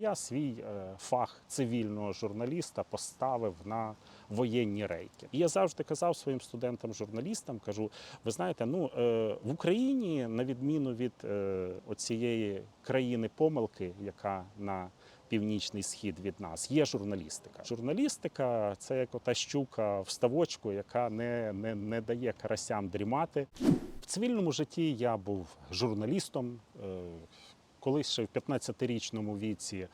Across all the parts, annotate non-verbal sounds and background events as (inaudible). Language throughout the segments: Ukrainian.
Я свій е, фах цивільного журналіста поставив на воєнні рейки. І я завжди казав своїм студентам-журналістам, кажу: ви знаєте, ну е, в Україні, на відміну від е, оцієї країни помилки, яка на Північний схід від нас є журналістика. Журналістика це як ота щука в ставочку, яка не, не, не дає карасям дрімати. В цивільному житті я був журналістом. Е, Колись ще в 15-річному віці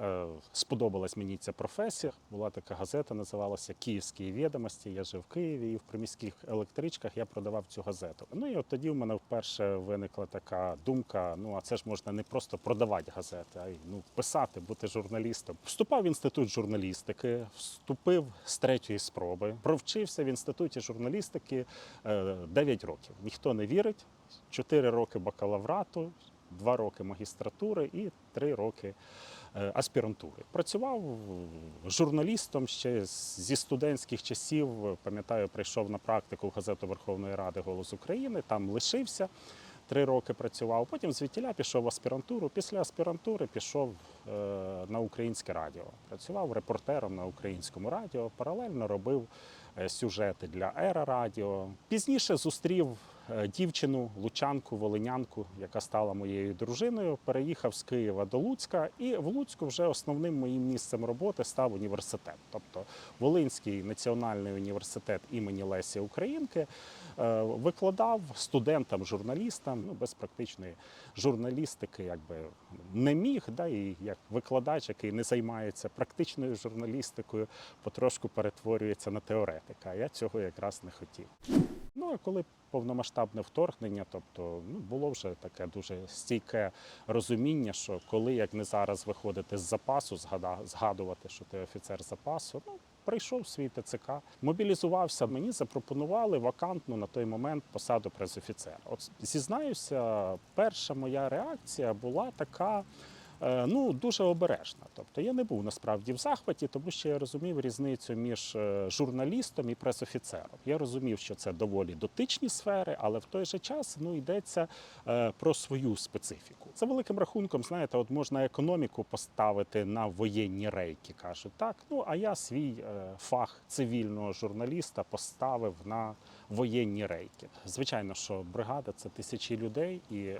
е, сподобалась мені ця професія. Була така газета, називалася Київські відомості. Я жив в Києві і в приміських електричках я продавав цю газету. Ну і от тоді в мене вперше виникла така думка: ну а це ж можна не просто продавати газети, а й ну писати, бути журналістом. Вступав в інститут журналістики, вступив з третьої спроби, провчився в інституті журналістики е, 9 років. Ніхто не вірить. 4 роки бакалаврату, два роки магістратури і три роки е, аспірантури. Працював журналістом ще зі студентських часів. Пам'ятаю, прийшов на практику в газету Верховної Ради Голос України. Там лишився. Три роки працював, потім звідтіля пішов в аспірантуру. Після аспірантури пішов е, на українське радіо. Працював репортером на українському радіо, паралельно робив е, сюжети для Ера Радіо. Пізніше зустрів дівчину, лучанку, волинянку, яка стала моєю дружиною. Переїхав з Києва до Луцька, і в Луцьку вже основним моїм місцем роботи став університет, тобто Волинський національний університет імені Лесі Українки. Е, Викладав студентам, журналістам, ну без практичної журналістики, якби не міг, да, і як викладач, який не займається практичною журналістикою, потрошку перетворюється на теоретика. Я цього якраз не хотів. Ну а коли повномасштабне вторгнення, тобто ну було вже таке дуже стійке розуміння, що коли як не зараз виходити з запасу, згадувати, що ти офіцер запасу, ну прийшов свій ТЦК, мобілізувався. Мені запропонували вакантну на той момент посаду пресофіцера. От зізнаюся, перша моя реакція була така. Е, Ну, дуже обережна. Тобто я не був насправді в захваті, тому що я розумів різницю між е, журналістом і пресофіцером. Я розумів, що це доволі дотичні сфери, але в той же час ну йдеться е, про свою специфіку. За великим рахунком, знаєте, от можна економіку поставити на воєнні рейки, кажуть так. Ну а я свій фах цивільного журналіста поставив на воєнні рейки. Звичайно, що бригада це тисячі людей і.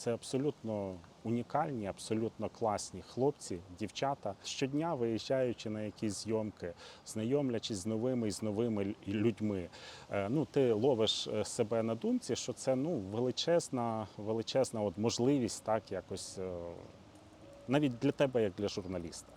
Це абсолютно унікальні, абсолютно класні хлопці, дівчата. Щодня виїжджаючи на якісь зйомки, знайомлячись з новими і з новими людьми. е, Ну, ти ловиш е, себе на думці, що це ну величезна, величезна от можливість так якось е, навіть для тебе, як для журналіста.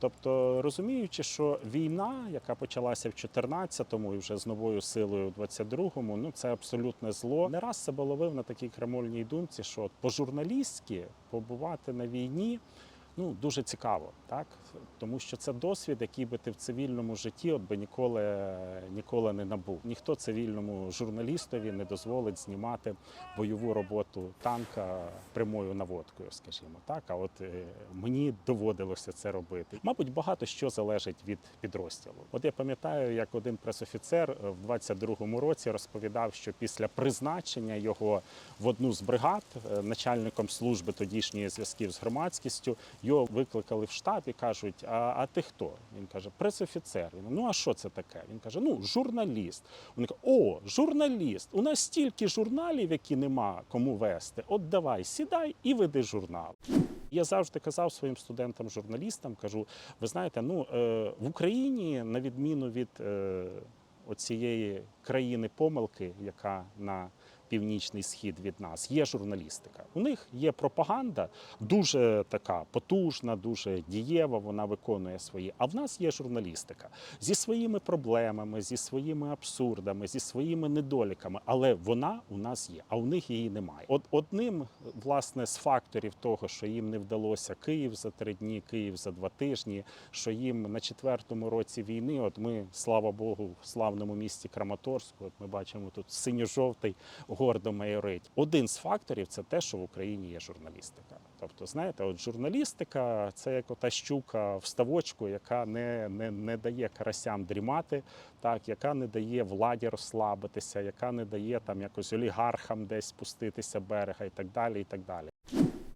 Тобто, розуміючи, що війна, яка почалася в 14-му і вже з новою силою в 22-му, ну це абсолютне зло. Не раз себе ловив на такій крамольній думці, що по-журналістськи побувати на війні. Ну, дуже цікаво, так? Тому що це досвід, який би ти в цивільному житті от би ніколи, ніколи не набув. Ніхто цивільному журналістові не дозволить знімати бойову роботу танка прямою наводкою, скажімо так. А от е, мені доводилося це робити. Мабуть, багато що залежить від підрозділу. От я пам'ятаю, як один пресофіцер е, в 22-му році розповідав, що після призначення його в одну з бригад е, начальником служби тодішньої зв'язків з громадськістю його викликали в штаб і кажуть: А, а ти хто? Він каже, пресофіцер. Він, ну а що це таке? Він каже: Ну, журналіст. Вони кажуть, о, журналіст. У нас стільки журналів, які нема кому вести. От давай, сідай і веди журнал. Я завжди казав своїм студентам-журналістам, кажу: ви знаєте, ну е, в Україні, на відміну від е, оцієї країни помилки, яка на північний схід від нас, є журналістика. У них є пропаганда дуже така потужна, дуже дієва. Вона виконує свої. А в нас є журналістика зі своїми проблемами, зі своїми абсурдами, зі своїми недоліками. Але вона у нас є, а у них її немає. От одним власне з факторів того, що їм не вдалося Київ за три дні, Київ за два тижні, що їм на четвертому році війни, от ми, слава Богу, в славному місті Краматорську, от ми бачимо тут синьо-жовтий гордо майорить. Один з факторів це те, що в Україні є журналістика. Тобто, знаєте, от журналістика це як ота щука в ставочку, яка не, не, не дає карасям дрімати, так, яка не дає владі розслабитися, яка не дає там якось олігархам десь спуститися берега і так далі. і так далі.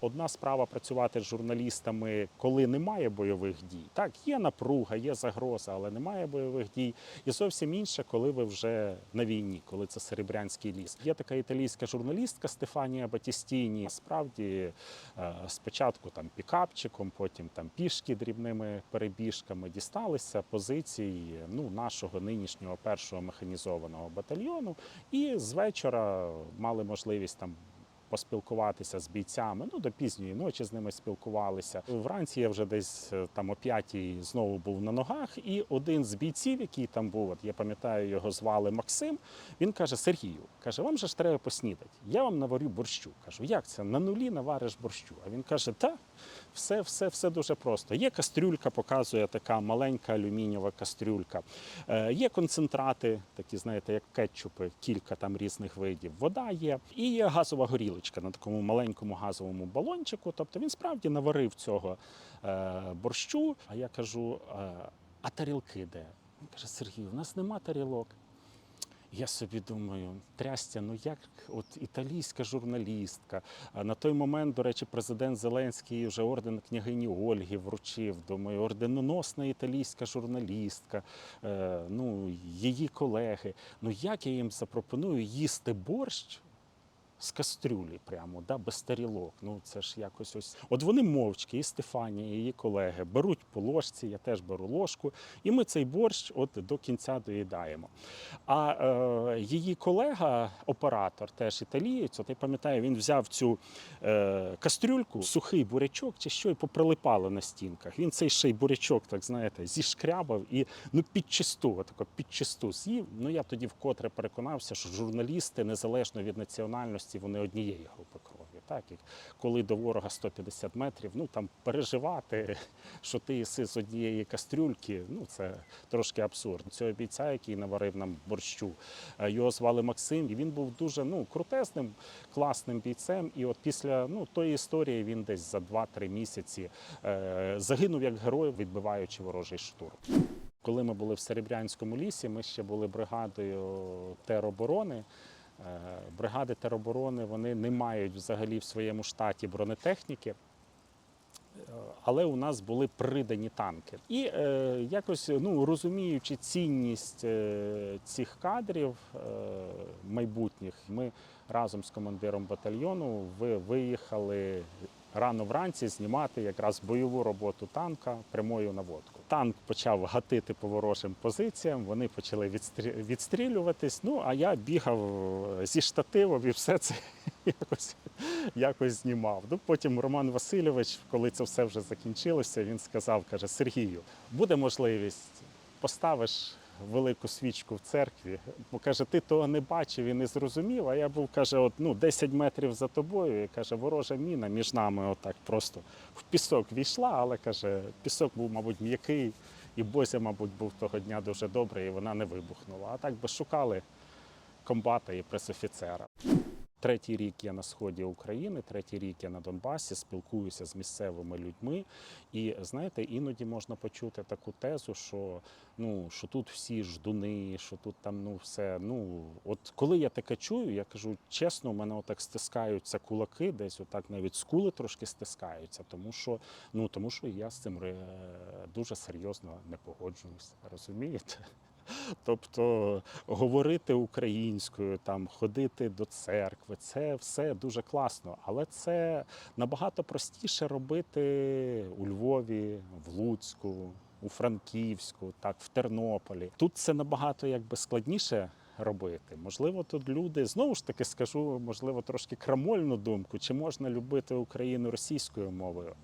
Одна справа працювати з журналістами, коли немає бойових дій. Так, є напруга, є загроза, але немає бойових дій. І зовсім інше, коли ви вже на війні, коли це Серебрянський ліс. Є така італійська журналістка Стефанія Батістіні. Справді е, спочатку там пікапчиком, потім там пішки дрібними перебіжками дісталися позицій ну, нашого нинішнього першого механізованого батальйону. І з вечора мали можливість там. Поспілкуватися з бійцями, ну до пізньої ночі з ними спілкувалися. Вранці я вже десь е, там о п'ятій знову був на ногах, і один з бійців, який там був, от я пам'ятаю, його звали Максим. Він каже: Сергію, каже, вам же ж треба поснідати. Я вам наварю борщу. Кажу, як це? На нулі навариш борщу. А він каже: Та все, все, все дуже просто. Є кастрюлька, показує така маленька алюмінієва кастрюлька. Е, є концентрати, такі, знаєте, як кетчупи, кілька там різних видів. Вода є, і є газова горілочка на такому маленькому газовому балончику. Тобто він справді наварив цього е, борщу. А я кажу: е, а тарілки де? Він каже: Сергій, у нас нема тарілок. Я собі думаю, трястя, ну як от італійська журналістка. На той момент, до речі, президент Зеленський вже орден княгині Ольги вручив. Думаю, орденоносна італійська журналістка, е, ну її колеги. Ну як я їм запропоную їсти борщ? З кастрюлі прямо, да, без тарілок. Ну це ж якось ось. От вони мовчки, і Стефанія, і її колеги беруть по ложці, я теж беру ложку, і ми цей борщ от до кінця доїдаємо. А е, її колега, оператор, теж італієць, от я пам'ятаю, він взяв цю е, кастрюльку, сухий бурячок чи що, і поприлипало на стінках. Він цей ще й бурячок, так знаєте, зішкрябав і ну підчисту, отако підчисту з'їв. Ну я тоді вкотре переконався, що журналісти, незалежно від національності, вони однієї групи крові. Так, і коли до ворога 150 метрів, ну там переживати, (laughs) що ти їси з однієї кастрюльки, ну це трошки абсурдно. Цього бійця, який наварив нам борщу, е, його звали Максим, і він був дуже ну, крутезним, класним бійцем. І от після ну, тої історії він десь за 2-3 місяці е, загинув як герой, відбиваючи ворожий штурм. Коли ми були в Серебрянському лісі, ми ще були бригадою тероборони. Е, Бригади тероборони вони не мають взагалі в своєму штаті бронетехніки. Е, Але у нас були придані танки, і е, якось ну розуміючи цінність е, цих кадрів е, майбутніх, ми разом з командиром батальйону ви виїхали рано вранці знімати якраз бойову роботу танка прямою наводку. Танк почав гатити по ворожим позиціям. Вони почали відстрі- відстрілюватись. Ну а я бігав зі штативом і все це (laughs) якось, якось знімав. Ну потім Роман Васильович, коли це все вже закінчилося, він сказав: каже: Сергію, буде можливість, поставиш велику свічку в церкві. Бо каже, ти того не бачив і не зрозумів. А я був, каже, от, ну, 10 метрів за тобою. І каже, ворожа міна між нами отак просто в пісок війшла, але каже, пісок був, мабуть, м'який, і Бозя, мабуть, був того дня дуже добрий, і вона не вибухнула. А так би шукали комбата і пресофіцера. Третій рік я на сході України, третій рік я на Донбасі, спілкуюся з місцевими людьми. І знаєте, іноді можна почути таку тезу, що ну що тут всі ждуни, що тут там ну все. Ну от коли я таке чую, я кажу чесно, у мене отак стискаються кулаки, десь отак навіть скули трошки стискаються, тому що ну тому що я з цим е, дуже серйозно не погоджуюся. Розумієте? Тобто говорити українською, там ходити до церкви, це все дуже класно, але це набагато простіше робити у Львові, в Луцьку, у Франківську, так в Тернополі. Тут це набагато якби складніше. Робити, можливо, тут люди знову ж таки скажу, можливо, трошки крамольну думку, чи можна любити Україну російською мовою?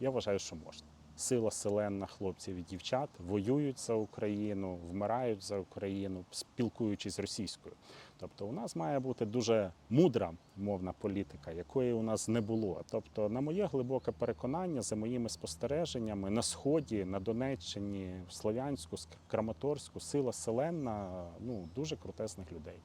Я вважаю, що можна сила селенна хлопців і дівчат воюють за Україну, вмирають за Україну, спілкуючись російською. Тобто, у нас має бути дуже мудра мовна політика, якої у нас не було. Тобто, на моє глибоке переконання, за моїми спостереженнями, на сході, на Донеччині, в Слов'янську, Краматорську, сила селенна ну дуже крутесних людей.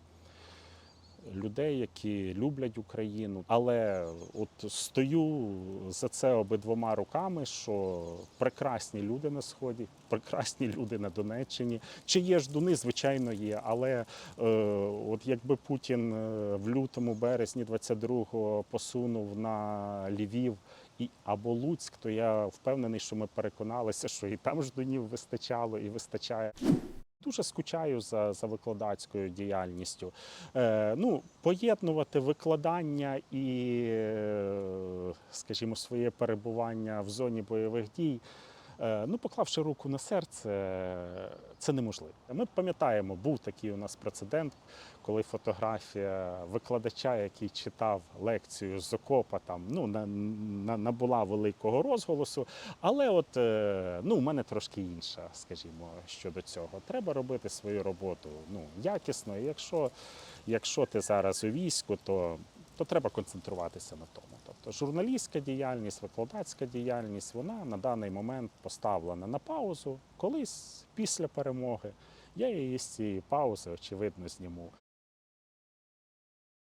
Людей, які люблять Україну. Але от стою за це обидвома руками, що прекрасні люди на сході, прекрасні люди на Донеччині. Чи є ждуни, звичайно, є. Але е, от якби Путін е, в лютому березні 22-го посунув на Львів і або Луцьк, то я впевнений, що ми переконалися, що і там ждунів вистачало і вистачає. Дуже скучаю за, за викладацькою діяльністю. Е, ну, поєднувати викладання і, е, скажімо, своє перебування в зоні бойових дій. Е, Ну, поклавши руку на серце, це неможливо. Ми пам'ятаємо, був такий у нас прецедент, коли фотографія викладача, який читав лекцію з окопа, там ну на, на, набула великого розголосу. Але от е, ну, у мене трошки інша, скажімо, щодо цього. Треба робити свою роботу ну, якісно. І якщо, якщо ти зараз у війську, то, то треба концентруватися на тому. Тобто журналістська діяльність, викладацька діяльність, вона на даний момент поставлена на паузу. Колись після перемоги я її з цієї паузи, очевидно, зніму.